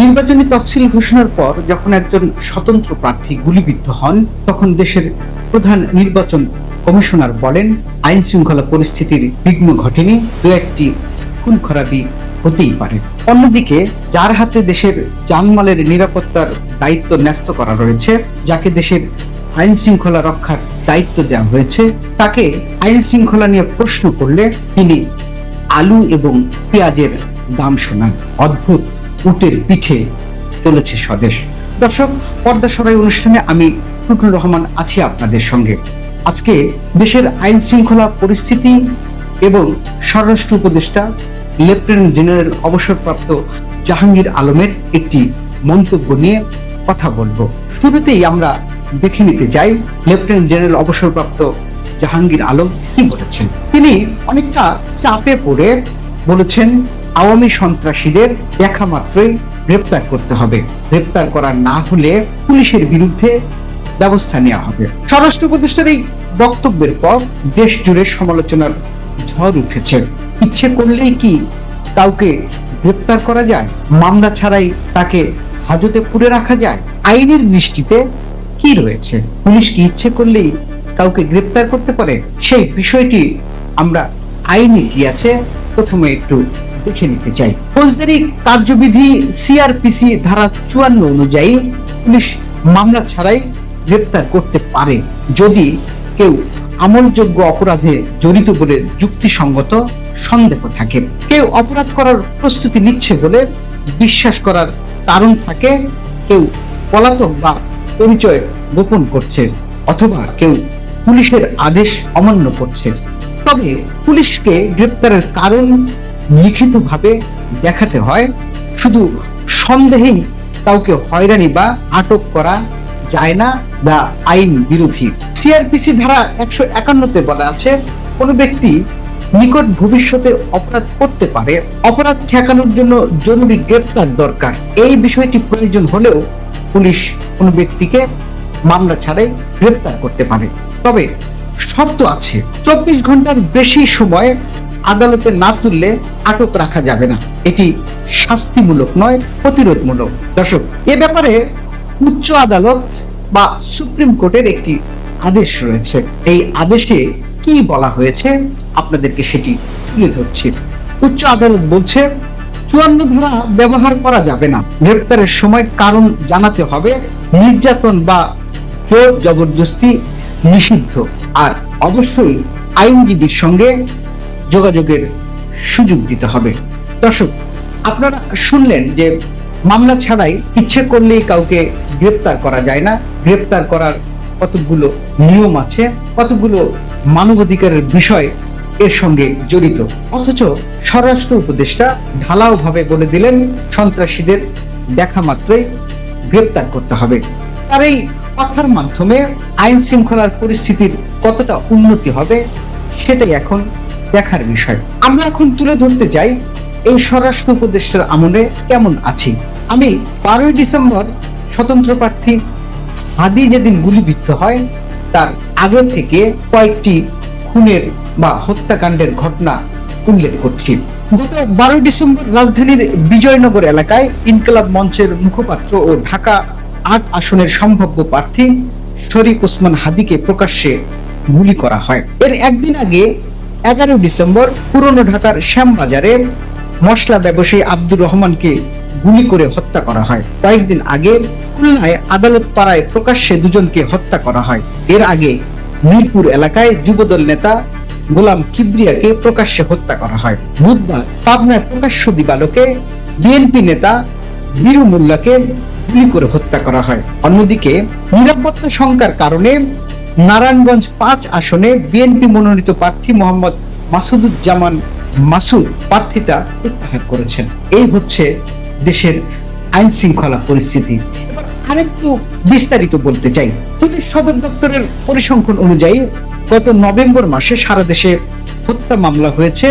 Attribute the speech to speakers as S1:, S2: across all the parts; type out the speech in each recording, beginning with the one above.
S1: নির্বাচনী তফসিল ঘোষণার পর যখন একজন স্বতন্ত্র প্রার্থী গুলিবিদ্ধ হন, তখন দেশের প্রধান নির্বাচন কমিশনার বলেন, আইন শৃঙ্খলা পরিস্থিতির বিঘ্ন ঘটেনি, দু একটি খুন খরাবি হতেই পারে। অন্যদিকে, যার হাতে দেশের জানমালের নিরাপত্তার দায়িত্ব ন্যস্ত করা রয়েছে, যাকে দেশের আইন শৃঙ্খলা রক্ষার দায়িত্ব দেওয়া হয়েছে, তাকে আইন শৃঙ্খলা নিয়ে প্রশ্ন করলে তিনি আলু এবং পেঁয়াজের দাম শোনান। অদ্ভুত। উটের পিঠে চলেছে স্বদেশ। দর্শক, পর্দা সরাই অনুষ্ঠানে আমি টুটুল রহমান আছি আপনাদের সঙ্গে। আজকে দেশের আইন শৃঙ্খলা পরিস্থিতি এবং স্বরাষ্ট্র উপদেষ্টা, লেফটেন্যান্ট জেনারেল অবসরপ্রাপ্ত জাহাঙ্গীর আলমের একটি মন্তব্য নিয়ে কথা বলব। শুরুতেই আমরা দেখে নিতে চাই লেফটেন্যান্ট জেনারেল অবসরপ্রাপ্ত জাহাঙ্গীর আলম কি বলেছেন। তিনি অনেকটা চাপে পড়ে বলেছেন আওয়ামী সন্ত্রাসীদের দেখা মাত্রই গ্রেপ্তার করতে হবে। গ্রেপ্তার করা না হলে পুলিশের বিরুদ্ধে ব্যবস্থা নেওয়া হবে। স্বরাষ্ট্র উপদেষ্টার এই বক্তব্যের পর দেশ জুড়ে সমালোচনার ঝড় উঠেছে। ইচ্ছে করলেই কি কাউকে গ্রেপ্তার করা যায়? মামলা ছাড়াই তাকে হাজতে পুরে রাখা যায়? আইনের দৃষ্টিতে কি রয়েছে? পুলিশ কি ইচ্ছে করলেই কাউকে গ্রেপ্তার করতে পারে? সেই বিষয়টি আমরা আইনে কি আছে? প্রথমে একটু দেখে নিতে চাই। ফৌজদারি কার্যবিধি সিআরপিসি ধারা চুয়ান্ন অনুযায়ী পুলিশ মামলা ছাড়াই গ্রেপ্তার করতে পারে। যদি কেউ আমলযোগ্য অপরাধে জড়িত বলে যুক্তিসঙ্গত সন্দেহ থাকে। কেউ অপরাধ করার প্রস্তুতি নিচ্ছে বলে বিশ্বাস করার কারণ থাকে, কেউ পলাতক বা পরিচয় গোপন করছে অথবা কেউ পুলিশের আদেশ অমান্য করছে। তবে পুলিশকে গ্রেপ্তারের কারণ লিখিতভাবে দেখাতে হয়। শুধু সন্দেহেই কাউকে হয়রানি বা আটক করা যায় না, বা আইন বিরোধী। সিআরপিসি ধারা একশো একান্নতে বলা আছে, কোনো ব্যক্তি নিকট ভবিষ্যতে অপরাধ করতে পারে। অপরাধ ঠেকানোর জন্য জরুরি গ্রেপ্তার দরকার। এই বিষয়টি প্রয়োজন হলেও পুলিশ কোনো ব্যক্তিকে মামলা ছাড়াই গ্রেপ্তার করতে পারে। তবে শর্ত আছে, চব্বিশ ঘণ্টার বেশি সময় আদালতে না তুললে আটক রাখা যাবে না। এটি শাস্তিমূলক নয়, প্রতিরোধমূলক। দর্শক, এ ব্যাপারে উচ্চ আদালত বা সুপ্রিম কোর্টের একটি আদেশ রয়েছে। এই আদেশে কি বলা হয়েছে আপনাদেরকে সেটি তুলে ধরছি। উচ্চ আদালত বলছে, চুয়ান্ন ধারা ব্যবহার করা যাবে না। গ্রেপ্তারের সময় কারণ জানাতে হবে, নির্যাতন বা জোর জবরদস্তি নিষিদ্ধ। আর অবশ্যই আইনজীবীর সঙ্গে যোগাযোগের সুযোগ দিতে হবে। দর্শক, আপনারা শুনলেন যে মামলা ছাড়াই ইচ্ছে করলেই কাউকে গ্রেপ্তার করা যায় না। গ্রেপ্তার করার কতগুলো নিয়ম আছে কতগুলো মানবাধিকারের বিষয় এর সঙ্গে জড়িত। অথচ স্বরাষ্ট্র উপদেষ্টা ঢালাও ভাবে বলে দিলেন, সন্ত্রাসীদের দেখা মাত্রই গ্রেপ্তার করতে হবে। তার এই কথার মাধ্যমে আইন শৃঙ্খলার পরিস্থিতির কতটা উন্নতি হবে, সেটাই এখন দেখার বিষয়। আমরা এখন তুলে ধরতে চাই এই স্বরাষ্ট্র উপদেষ্টার আমলে কেমন আছি। আমি বারোই ডিসেম্বর স্বতন্ত্র প্রার্থী হাদি যেদিন গুলিবিদ্ধ হয়, তার আগে থেকে কয়েকটি খুনের বা হত্যাকাণ্ডের ঘটনা উল্লেখ করছি। গত বারোই ডিসেম্বর রাজধানীর বিজয়নগর এলাকায় ইনকলাব মঞ্চের মুখপাত্র ও ঢাকা আট আসনের সম্ভাব্য প্রার্থী শরীফ ওসমান হাদিকে প্রকাশ্যে গুলি করা হয়। এর একদিন আগে এগারো ডিসেম্বর পুরনো ঢাকার শ্যামবাজারে মশলা ব্যবসায়ী আব্দুর রহমানকে গুলি করে হত্যা করা হয়। কয়েকদিন আগে খুলনায় আদালত পাড়ায় প্রকাশ্যে দুজনকে হত্যা করা হয়। এর আগে মিরপুর এলাকায় যুবদল নেতা গোলাম কিবরিয়াকে প্রকাশ্যে হত্যা করা হয়। বুধবার পাবনায় প্রকাশ্য দিবালোকে বিএনপি নেতা বীরু মোল্লাকে গুলি করে হত্যা করা হয়। অন্যদিকে নিরাপত্তা শঙ্কার কারণে নারায়ণগঞ্জ পাঁচ আসনে বিএনপি মনোনীত প্রার্থী মোহাম্মদ মাসুদুজ্জামান মাসুদ প্রার্থিতা প্রত্যাহার করেছেন। এই হচ্ছে দেশের আইন শৃঙ্খলা পরিস্থিতি। আরেকটু বিস্তারিত বলতে চাই। পুলিশ সদর দপ্তরের পরিসংখ্যান অনুযায়ী গত নভেম্বর মাসে সারা দেশে হত্যা মামলা হয়েছে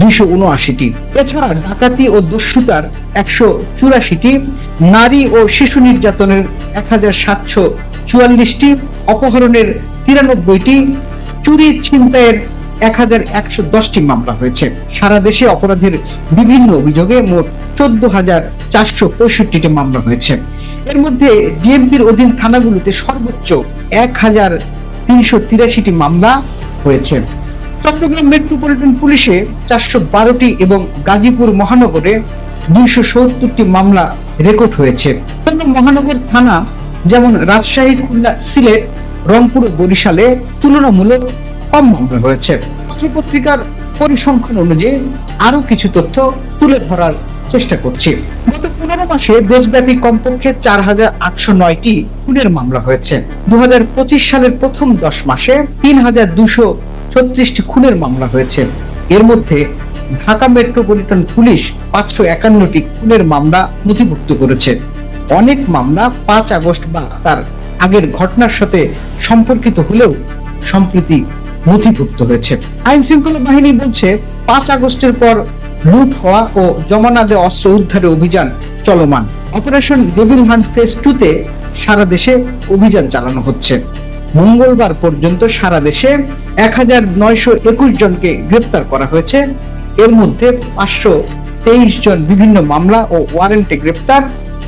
S1: দুইশো উনআশিটি। এছাড়া ডাকাতি ও দস্যুতার একশো চুরাশিটি নারী ও শিশু নির্যাতনের এক হাজার সাতশো চুয়াল্লিশটি অপহরণের তিরানব্বইটি, চুরি ছিনতাইয়ের এক হাজার একশো দশটি মামলা হয়েছে। সারা দেশে অপরাধের বিভিন্ন অভিযোগে মোট চোদ্দ হাজার চারশো পঁয়ষট্টিটি মামলা হয়েছে। এর মধ্যে ডিএমপির অধীন থানাগুলোতে সর্বোচ্চ এক হাজার তিনশো তিরাশিটি মামলা হয়েছে। চট্টগ্রাম মেট্রোপলিটন পুলিশে চারশো বারোটি এবং গাজীপুর মহানগরে দুইশো সত্তরটি মামলা রেকর্ড হয়েছে। মহানগর থানা যেমন রাজশাহী খুলনা সিলেট, রংপুর বরিশালে তুলনামূলক কম মামলা হয়েছে পত্রপত্রিকার পরিসংখ্যান অনুযায়ী আরও কিছু তথ্য তুলে ধরার চেষ্টা করছি। গত পনেরো মাসে দেশব্যাপী কমপক্ষে চার হাজার আটশো নয়টি খুনের মামলা হয়েছে। দু হাজার পঁচিশ সালের প্রথম দশ মাসে তিন হাজার দুশো ছত্রিশটি খুনের মামলা হয়েছে। এর মধ্যে ঢাকা মেট্রোপলিটন পুলিশ পাঁচশো একান্নটি খুনের মামলা নথিভুক্ত করেছে। অনেক মামলা পাঁচ আগস্ট বা তার আগের ঘটনার সাথে সম্পর্কিত হলেও সম্প্রতি নথিভুক্ত হয়েছে। আইন শৃঙ্খলা বাহিনী বলছে, পাঁচ আগস্টের পর লুট হওয়া ও জমা না দেওয়া অস্ত্র উদ্ধারে অভিযান চলমান। অপারেশন ডেভিল হান্ট ফেজ টুতে সারা দেশে অভিযান চালানো হচ্ছে। মঙ্গলবার পর্যন্ত সারা দেশে এক হাজার নয়শো একুশ জনকে গ্রেপ্তার করা হয়েছে। এর মধ্যে পাঁচশো তেইশ জন বিভিন্ন মামলা ও ওয়ারেন্টে গ্রেপ্তার।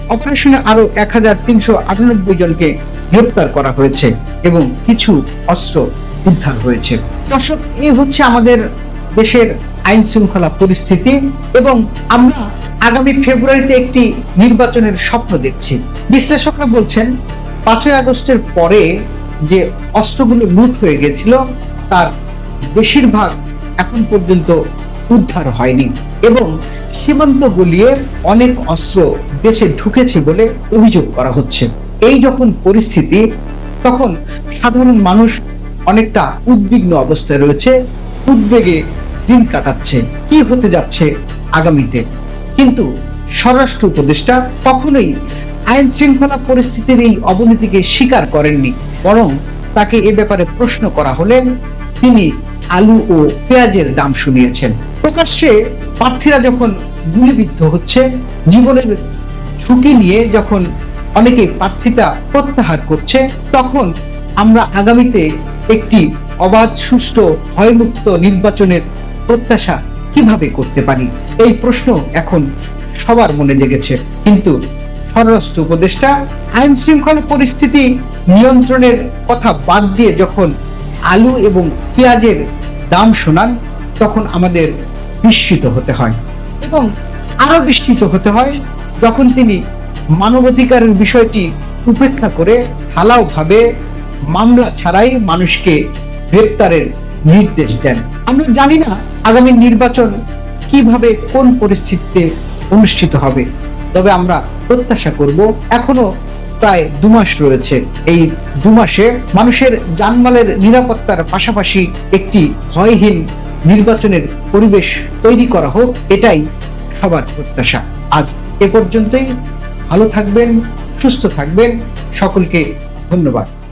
S1: অপারেশনে আরও এক হাজার তিনশো আটানব্বই জনকে গ্রেপ্তার করা হয়েছে এবং কিছু অস্ত্র উদ্ধার হয়েছে। দর্শক এই হচ্ছে আমাদের দেশের আইন শৃঙ্খলা পরিস্থিতি এবং আমরা আগামী ফেব্রুয়ারিতে একটি নির্বাচনের স্বপ্ন দেখছি। বিশ্লেষকরা বলছেন, পাঁচই আগস্টের পরে যে অস্ত্রগুলো লুট হয়ে গেছিল, তার বেশিরভাগ এখন পর্যন্ত উদ্ধার হয়নি। এবং সীমান্ত গলিয়ে অনেক অস্ত্র দেশে ঢুকেছে বলে অভিযোগ করা হচ্ছে। এই যখন পরিস্থিতি, তখন সাধারণ মানুষ অনেকটা উদ্বিগ্ন অবস্থায় রয়েছে, উদ্বেগে দিন কাটাচ্ছে। কি হতে যাচ্ছে আগামীতে? কিন্তু স্বরাষ্ট্র উপদেষ্টা কখনোই আইন শৃঙ্খলা পরিস্থিতির এই অবনতিকে স্বীকার করেননি, বরং তাকে এ ব্যাপারে প্রশ্ন করা হলে তিনি আলু ও পেঁয়াজের দাম শুনিয়েছেন। প্রকাশ্যে প্রার্থীরা যখন গুলিবিদ্ধ হচ্ছে, জীবনের ঝুঁকি নিয়ে যখন অনেকে প্রার্থিতা প্রত্যাহার করছে, তখন আমরা আগামীতে একটি অবাধ, সুষ্ঠু, ভয়মুক্ত নির্বাচনের প্রত্যাশা কীভাবে করতে পারি? এই প্রশ্ন এখন সবার মনে জেগেছে। কিন্তু স্বরাষ্ট্র উপদেষ্টা আইন শৃঙ্খলা পরিস্থিতি নিয়ন্ত্রণের কথা বাদ দিয়ে যখন আলু এবং পেঁয়াজের দাম শোনান, তখন আমাদের বিস্মিত হতে হয় এবং আরও বিস্মিত হতে হয় যখন তিনি মানবাধিকারের বিষয়টি উপেক্ষা করে ঢালাওভাবে মামলা ছাড়াই মানুষকে গ্রেপ্তারের নির্দেশ দেন। আমরা জানি না আগামী নির্বাচন কীভাবে কোন পরিস্থিতিতে অনুষ্ঠিত হবে, তবে আমরা প্রত্যাশা করব এখনও প্রায় দু মাস রয়েছে। এই দু মাসে মানুষের জানমালের নিরাপত্তার পাশাপাশি একটি ভয়হীন নির্বাচনের পরিবেশ তৈরি করা হোক, এটাই সবার প্রত্যাশা। আজ এ পর্যন্তই। ভালো থাকবেন, সুস্থ থাকবেন। সকলকে ধন্যবাদ।